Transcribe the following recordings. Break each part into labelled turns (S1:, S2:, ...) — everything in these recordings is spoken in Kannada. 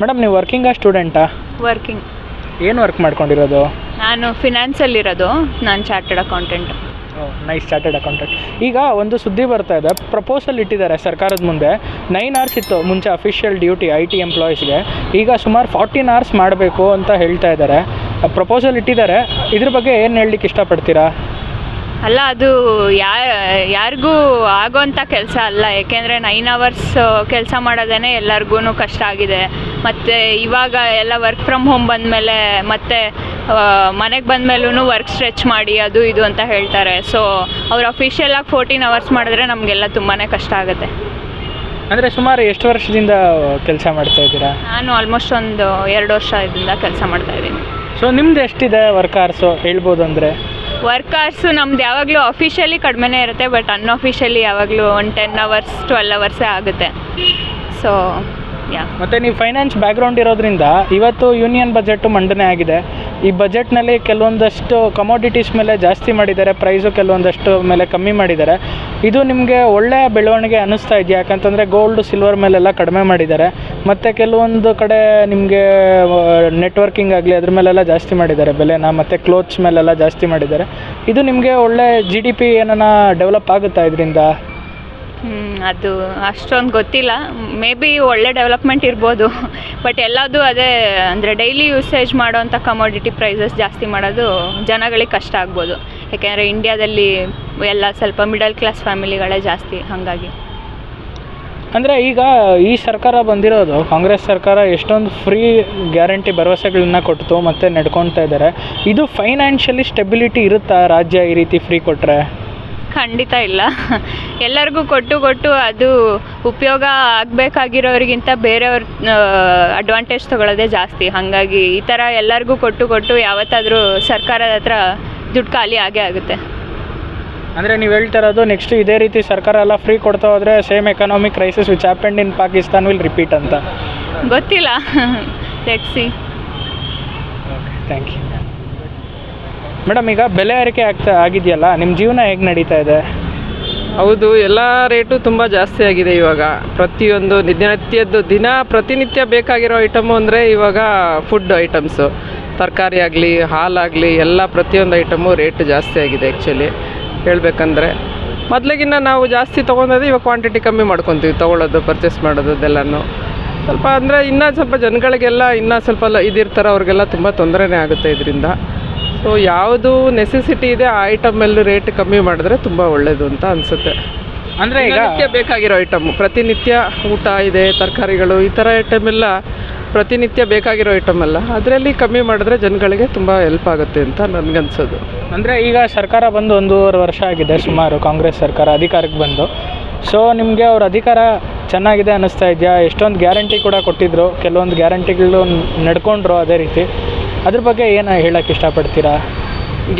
S1: ಮೇಡಮ್ ನೀವು ವರ್ಕಿಂಗಾ ಸ್ಟೂಡೆಂಟಾ?
S2: ವರ್ಕಿಂಗ್.
S1: ಏನು ವರ್ಕ್ ಮಾಡ್ಕೊಂಡಿರೋದು?
S2: ನಾನು ಫಿನಾನ್ಸಲ್ಲಿರೋದು ನಾನು chartered accountant.
S1: Nice chartered accountant. ಈಗ ಒಂದು ಸುದ್ದಿ ಬರ್ತಾ ಇದೆ. ಪ್ರಪೋಸಲ್ ಇಟ್ಟಿದ್ದಾರೆ ಸರ್ಕಾರದ ಮುಂದೆ. ನೈನ್ ಅವರ್ಸ್ ಇತ್ತು ಮುಂಚೆ ಅಫಿಷಿಯಲ್ ಡ್ಯೂಟಿ ಐ ಟಿ ಎಂಪ್ಲಾಯೀಸ್ಗೆ ಈಗ ಸುಮಾರು ಫಾರ್ಟೀನ್ ಅವರ್ಸ್ ಮಾಡಬೇಕು ಅಂತ ಹೇಳ್ತಾ ಇದ್ದಾರೆ. ಪ್ರಪೋಸಲ್ ಇಟ್ಟಿದ್ದಾರೆ. ಇದ್ರ ಬಗ್ಗೆ ಏನು ಹೇಳಲಿಕ್ಕೆ ಇಷ್ಟಪಡ್ತೀರಾ?
S2: ಅಲ್ಲ ಅದು ಯಾ ಯಾರಿಗೂ ಆಗೋಂಥ ಕೆಲಸ ಅಲ್ಲ. ಏಕೆಂದರೆ ನೈನ್ ಅವರ್ಸ್ ಕೆಲಸ ಮಾಡೋದೇ ಎಲ್ಲರಿಗೂ ಕಷ್ಟ ಆಗಿದೆ. ಮತ್ತು ಇವಾಗ ಎಲ್ಲ ವರ್ಕ್ ಫ್ರಮ್ ಹೋಮ್ ಬಂದಮೇಲೆ ಮತ್ತೆ ಮನೆಗೆ ಬಂದಮೇಲೂ ವರ್ಕ್ ಸ್ಟ್ರೆಚ್ ಮಾಡಿ ಅದು ಇದು ಅಂತ ಹೇಳ್ತಾರೆ. ಸೊ ಅವ್ರು ಅಫಿಷಿಯಲಾಗಿ ಫೋರ್ಟೀನ್ ಅವರ್ಸ್ ಮಾಡಿದ್ರೆ ನಮಗೆಲ್ಲ ತುಂಬಾ ಕಷ್ಟ ಆಗುತ್ತೆ.
S1: ಅಂದರೆ ಸುಮಾರು ಎಷ್ಟು ವರ್ಷದಿಂದ ಕೆಲಸ ಮಾಡ್ತಾ ಇದ್ದೀರಾ?
S2: ನಾನು ಆಲ್ಮೋಸ್ಟ್ ಒಂದು ಎರಡು ವರ್ಷದಿಂದ ಕೆಲಸ ಕೆಲಸ ಮಾಡ್ತಾಯಿದ್ದೀನಿ
S1: ಸೊ ನಿಮ್ದು ಎಷ್ಟಿದೆ ವರ್ಕ್ ಅವರ್ಸು ಹೇಳ್ಬೋದು ಅಂದರೆ?
S2: ವರ್ಕ್ ಅವರ್ಸು ನಮ್ದು ಯಾವಾಗಲೂ ಅಫಿಷಿಯಲಿ ಕಡಿಮೆನೇ ಇರುತ್ತೆ ಬಟ್ ಅನ್ಅಫಿಷಿಯಲಿ ಯಾವಾಗಲೂ ಒಂದು ಟೆನ್ ಅವರ್ಸ್ ಟ್ವೆಲ್ ಅವರ್ಸೇ ಆಗುತ್ತೆ. ಸೊ
S1: ಮತ್ತು ನೀವು ಫೈನಾನ್ಸ್ ಬ್ಯಾಕ್ಗ್ರೌಂಡ್ ಇರೋದ್ರಿಂದ ಇವತ್ತು ಯೂನಿಯನ್ ಬಜೆಟು ಮಂಡನೆ ಆಗಿದೆ. ಈ ಬಜೆಟ್ನಲ್ಲಿ ಕೆಲವೊಂದಷ್ಟು ಕಮೋಡಿಟೀಸ್ ಮೇಲೆ ಜಾಸ್ತಿ ಮಾಡಿದ್ದಾರೆ ಪ್ರೈಸು ಕೆಲವೊಂದಷ್ಟು ಮೇಲೆ ಕಮ್ಮಿ ಮಾಡಿದ್ದಾರೆ. ಇದು ನಿಮಗೆ ಒಳ್ಳೆಯ ಬೆಳವಣಿಗೆ ಅನ್ನಿಸ್ತಾ ಇದೆಯಾ? ಯಾಕಂತಂದರೆ ಗೋಲ್ಡ್ ಸಿಲ್ವರ್ ಮೇಲೆಲ್ಲ ಕಡಿಮೆ ಮಾಡಿದ್ದಾರೆ. ಮತ್ತು ಕೆಲವೊಂದು ಕಡೆ ನಿಮಗೆ ನೆಟ್ವರ್ಕಿಂಗ್ ಆಗಲಿ ಅದ್ರ ಮೇಲೆಲ್ಲ ಜಾಸ್ತಿ ಮಾಡಿದ್ದಾರೆ. ಬೆಲೆನ ಮತ್ತು ಕ್ಲೋತ್ಸ್ ಮೇಲೆಲ್ಲ ಜಾಸ್ತಿ ಮಾಡಿದ್ದಾರೆ. ಇದು ನಿಮಗೆ ಒಳ್ಳೆ ಜಿ ಡಿ ಪಿ ಏನನ್ನ ಡೆವಲಪ್ ಆಗುತ್ತಾ ಇದರಿಂದ?
S2: ಅದು ಅಷ್ಟೊಂದು ಗೊತ್ತಿಲ್ಲ. ಮೇ ಬಿ ಒಳ್ಳೆ ಡೆವಲಪ್ಮೆಂಟ್ ಇರ್ಬೋದು. ಬಟ್ ಎಲ್ಲದು ಅದೇ, ಅಂದರೆ ಡೈಲಿ ಯೂಸೇಜ್ ಮಾಡೋವಂಥ ಕಮೋಡಿಟಿ ಪ್ರೈಸಸ್ ಜಾಸ್ತಿ ಮಾಡೋದು ಜನಗಳಿಗೆ ಕಷ್ಟ ಆಗ್ಬೋದು. ಯಾಕೆಂದರೆ ಇಂಡಿಯಾದಲ್ಲಿ ಎಲ್ಲ ಸ್ವಲ್ಪ ಮಿಡಲ್ ಕ್ಲಾಸ್ ಫ್ಯಾಮಿಲಿಗಳೇ ಜಾಸ್ತಿ ಹಾಗಾಗಿ.
S1: ಅಂದರೆ ಈಗ ಈ ಸರ್ಕಾರ ಬಂದಿರೋದು, ಕಾಂಗ್ರೆಸ್ ಸರ್ಕಾರ ಎಷ್ಟೊಂದು ಫ್ರೀ ಗ್ಯಾರಂಟಿ ಭರವಸೆಗಳನ್ನ ಕೊಡ್ತು ಮತ್ತೆ ನಡ್ಕೊತಾ ಇದ್ದಾರೆ ಇದು ಫೈನಾನ್ಷಿಯಲಿ ಸ್ಟೆಬಿಲಿಟಿ ಇರುತ್ತಾ ರಾಜ್ಯ ಈ ರೀತಿ ಫ್ರೀ ಕೊಟ್ಟರೆ
S2: ಖಂಡಿತ ಇಲ್ಲ. ಎಲ್ಲರಿಗೂ ಕೊಟ್ಟು ಕೊಟ್ಟು ಅದು ಉಪಯೋಗ ಆಗಬೇಕಾಗಿರೋರಿಗಿಂತ ಬೇರೆಯವ್ರ ಅಡ್ವಾಂಟೇಜ್ ತಗೊಳ್ಳೋದೇ ಜಾಸ್ತಿ. ಹಾಗಾಗಿ ಈ ಥರ ಎಲ್ಲರಿಗೂ ಕೊಟ್ಟು ಕೊಟ್ಟು ಯಾವತ್ತಾದರೂ ಸರ್ಕಾರದ ಹತ್ರ ದುಡ್ಡು ಖಾಲಿ ಆಗೇ ಆಗುತ್ತೆ.
S1: ಅಂದರೆ ನೀವು ಹೇಳ್ತಾ ಇರೋದು ನೆಕ್ಸ್ಟ್ ಇದೇ ರೀತಿ ಸರ್ಕಾರ ಎಲ್ಲ ಫ್ರೀ ಕೊಡ್ತಾ ಹೋದರೆ same economic crisis which happened in Pakistan will repeat ಅಂತ.
S2: ಗೊತ್ತಿಲ್ಲ. ಸಿ
S1: ಥ್ಯಾಂಕ್ ಯು ಮೇಡಮ್, ಈಗ ಬೆಲೆ ಏರಿಕೆ ಆಗ್ತಾ ಆಗಿದೆಯಲ್ಲ ನಿಮ್ಮ ಜೀವನ ಹೇಗೆ ನಡೀತಾ ಇದೆ?
S3: ಹೌದು, ಎಲ್ಲ ರೇಟು ತುಂಬ ಜಾಸ್ತಿ ಆಗಿದೆ ಇವಾಗ. ಪ್ರತಿಯೊಂದು ದಿನನಿತ್ಯದ್ದು ದಿನ ಪ್ರತಿನಿತ್ಯ ಬೇಕಾಗಿರೋ ಐಟಮು ಅಂದರೆ ಇವಾಗ ಫುಡ್ ಐಟಮ್ಸು ತರಕಾರಿ ಆಗಲಿ, ಹಾಲಾಗಲಿ, ಎಲ್ಲ ಪ್ರತಿಯೊಂದು ಐಟಮು ರೇಟ್ ಜಾಸ್ತಿ ಆಗಿದೆ ಆ್ಯಕ್ಚುಲಿ ಹೇಳಬೇಕಂದ್ರೆ, ಮೊದಲಿಗಿನ್ನ ನಾವು ಜಾಸ್ತಿ ತೊಗೊಂಡೋದು ಇವಾಗ ಕ್ವಾಂಟಿಟಿ ಕಮ್ಮಿ ಮಾಡ್ಕೊತೀವಿ, ತೊಗೊಳ್ಳೋದು ಪರ್ಚೇಸ್ ಮಾಡೋದು ಅದೆಲ್ಲನೂ ಸ್ವಲ್ಪ ಅಂದರೆ ಇನ್ನೂ ಸ್ವಲ್ಪ ಜನಗಳಿಗೆಲ್ಲ ಇನ್ನೂ ಸ್ವಲ್ಪ ಇದಿರ್ತಾರೆ, ಅವ್ರಿಗೆಲ್ಲ ತುಂಬ ತೊಂದರೆನೇ ಆಗುತ್ತೆ ಇದರಿಂದ. ಸೊ ಯಾವುದು ನೆಸೆಸಿಟಿ ಇದೆ ಆ ಐಟಮ್ ರೇಟ್ ಕಮ್ಮಿ ಮಾಡಿದ್ರೆ ತುಂಬ ಒಳ್ಳೆಯದು ಅಂತ ಅನಿಸುತ್ತೆ.
S1: ಅಂದರೆ ಈಗ
S3: ಬೇಕಾಗಿರೋ ಐಟಮ್ ಪ್ರತಿನಿತ್ಯ ಊಟ ಇದೆ ತರಕಾರಿಗಳು ಈ ಥರ ಐಟಮ್ ಎಲ್ಲ ಪ್ರತಿನಿತ್ಯ ಬೇಕಾಗಿರೋ ಐಟಮ್ ಅಲ್ಲ. ಅದರಲ್ಲಿ ಕಮ್ಮಿ ಮಾಡಿದ್ರೆ ಜನಗಳಿಗೆ ತುಂಬ ಹೆಲ್ಪ್ ಆಗುತ್ತೆ ಅಂತ ನನಗನ್ಸೋದು.
S1: ಅಂದರೆ ಈಗ ಸರ್ಕಾರ ಬಂದು ಒಂದೂವರೆ ವರ್ಷ ಆಗಿದೆ ಸುಮಾರು ಕಾಂಗ್ರೆಸ್ ಸರ್ಕಾರ ಅಧಿಕಾರಕ್ಕೆ ಬಂದು. ಸೊ ನಿಮಗೆ ಅವ್ರ ಅಧಿಕಾರ ಚೆನ್ನಾಗಿದೆ ಅನ್ನಿಸ್ತಾ ಇದೆಯಾ? ಎಷ್ಟೊಂದು ಗ್ಯಾರಂಟಿ ಕೂಡ ಕೊಟ್ಟಿದ್ರು. ಕೆಲವೊಂದು ಗ್ಯಾರಂಟಿಗಳು ನಡ್ಕೊಂಡ್ರು ಅದೇ ರೀತಿ. ಅದ್ರ ಬಗ್ಗೆ ಏನು ಹೇಳಕ್ಕೆ ಇಷ್ಟಪಡ್ತೀರಾ?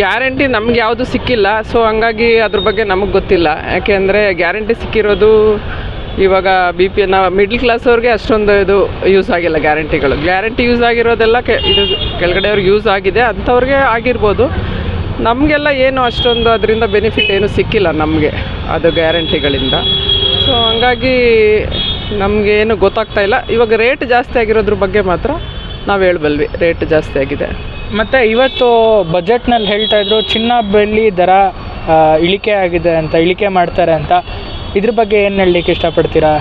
S3: ಗ್ಯಾರಂಟಿ ನಮ್ಗೆ ಯಾವುದು ಸಿಕ್ಕಿಲ್ಲ. ಸೊ ಹಂಗಾಗಿ ಅದ್ರ ಬಗ್ಗೆ ನಮಗೆ ಗೊತ್ತಿಲ್ಲ. ಯಾಕೆಂದರೆ ಗ್ಯಾರಂಟಿ ಸಿಕ್ಕಿರೋದು ಇವಾಗ ಬಿ ಪಿ ನಾವು ಮಿಡ್ಲ್ ಕ್ಲಾಸ್ ಅವ್ರಿಗೆ ಅಷ್ಟೊಂದು ಇದು ಯೂಸ್ ಆಗಿಲ್ಲ ಗ್ಯಾರಂಟಿಗಳು. ಗ್ಯಾರಂಟಿ ಯೂಸ್ ಆಗಿರೋದೆಲ್ಲ ಕೆ, ಇದು ಕೆಳಗಡೆಯವ್ರಿಗೆ ಯೂಸ್ ಆಗಿದೆ. ಅಂಥವ್ರಿಗೆ ಆಗಿರ್ಬೋದು. ನಮಗೆಲ್ಲ ಏನು ಅಷ್ಟೊಂದು ಅದರಿಂದ ಬೆನಿಫಿಟ್ ಏನು ಸಿಕ್ಕಿಲ್ಲ ನಮಗೆ ಅದು ಗ್ಯಾರಂಟಿಗಳಿಂದ. ಸೊ ಹಂಗಾಗಿ ನಮಗೇನು ಗೊತ್ತಾಗ್ತಾ ಇಲ್ಲ. ಇವಾಗ ರೇಟ್ ಜಾಸ್ತಿ ಆಗಿರೋದ್ರ ಬಗ್ಗೆ ಮಾತ್ರ ನಾವು ಹೇಳಬಲ್ವಿ ರೇಟ್ ಜಾಸ್ತಿ ಆಗಿದೆ.
S1: ಮತ್ತು ಇವತ್ತು ಬಜೆಟ್ನಲ್ಲಿ ಹೇಳ್ತಾ ಇದ್ರು ಚಿನ್ನ ಬೆಳ್ಳಿ ದರ ಇಳಿಕೆ ಆಗಿದೆ ಅಂತ ಇಳಿಕೆ ಮಾಡ್ತಾರೆ ಅಂತ. ಇದ್ರ ಬಗ್ಗೆ ಏನು ಹೇಳಲಿಕ್ಕೆ ಇಷ್ಟಪಡ್ತೀರಾ?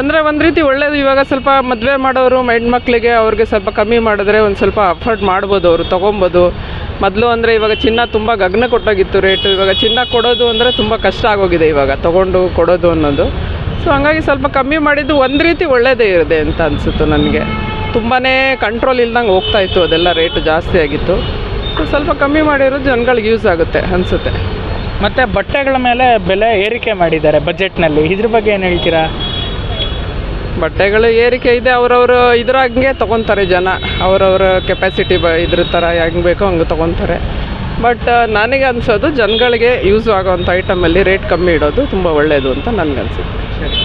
S3: ಅಂದರೆ ಒಂದು ರೀತಿ ಒಳ್ಳೇದು ಇವಾಗ ಸ್ವಲ್ಪ ಮದುವೆ ಮಾಡೋರು ಹೆಣ್ಮಕ್ಳಿಗೆ ಅವ್ರಿಗೆ ಸ್ವಲ್ಪ ಕಮ್ಮಿ ಮಾಡಿದ್ರೆ ಒಂದು ಸ್ವಲ್ಪ ಅಫೋರ್ಡ್ ಮಾಡ್ಬೋದು ಅವರು ತೊಗೊಬೋದು. ಮೊದಲು ಅಂದರೆ ಇವಾಗ ಚಿನ್ನ ತುಂಬ ಗಗನ ಕೊಟ್ಟೋಗಿತ್ತು ರೇಟು ಇವಾಗ ಚಿನ್ನ ಕೊಡೋದು ಅಂದರೆ ತುಂಬ ಕಷ್ಟ ಆಗೋಗಿದೆ ಇವಾಗ ತೊಗೊಂಡು ಕೊಡೋದು ಅನ್ನೋದು. ಸೊ ಹಂಗಾಗಿ ಸ್ವಲ್ಪ ಕಮ್ಮಿ ಮಾಡಿದ್ದು ಒಂದು ರೀತಿ ಒಳ್ಳೆಯದೇ ಇರದೆ ಅಂತ ಅನಿಸುತ್ತೆ ನನಗೆ. ತುಂಬಾ ಕಂಟ್ರೋಲ್ ಇಲ್ದಂಗೆ ಹೋಗ್ತಾ ಇತ್ತು ಅದೆಲ್ಲ ರೇಟ್ ಜಾಸ್ತಿ ಆಗಿತ್ತು. ಸೊ ಸ್ವಲ್ಪ ಕಮ್ಮಿ ಮಾಡಿರೋದು ಜನಗಳಿಗೆ ಯೂಸ್ ಆಗುತ್ತೆ ಅನಿಸುತ್ತೆ.
S1: ಮತ್ತು ಬಟ್ಟೆಗಳ ಮೇಲೆ ಬೆಲೆ ಏರಿಕೆ ಮಾಡಿದ್ದಾರೆ ಬಜೆಟ್ನಲ್ಲಿ ಇದ್ರ ಬಗ್ಗೆ ಏನು ಹೇಳ್ತೀರಾ?
S3: ಬಟ್ಟೆಗಳು ಏರಿಕೆ ಇದೆ ಅವರವರು ಇದ್ರಾಗೆ ತೊಗೊತಾರೆ ಜನ. ಅವರವರ ಕೆಪಾಸಿಟಿ ಬ ಇದ್ರ ಥರ ಹೆಂಗೆ ಬೇಕೋ ಹಂಗೆ ತೊಗೊತಾರೆ. ಬಟ್ ನನಗೆ ಅನಿಸೋದು ಜನಗಳಿಗೆ ಯೂಸ್ ಆಗೋವಂಥ ಐಟಮಲ್ಲಿ ರೇಟ್ ಕಮ್ಮಿ ಇಡೋದು ತುಂಬ ಒಳ್ಳೆಯದು ಅಂತ ನನಗನ್ಸುತ್ತೆ
S1: ಸರಿ.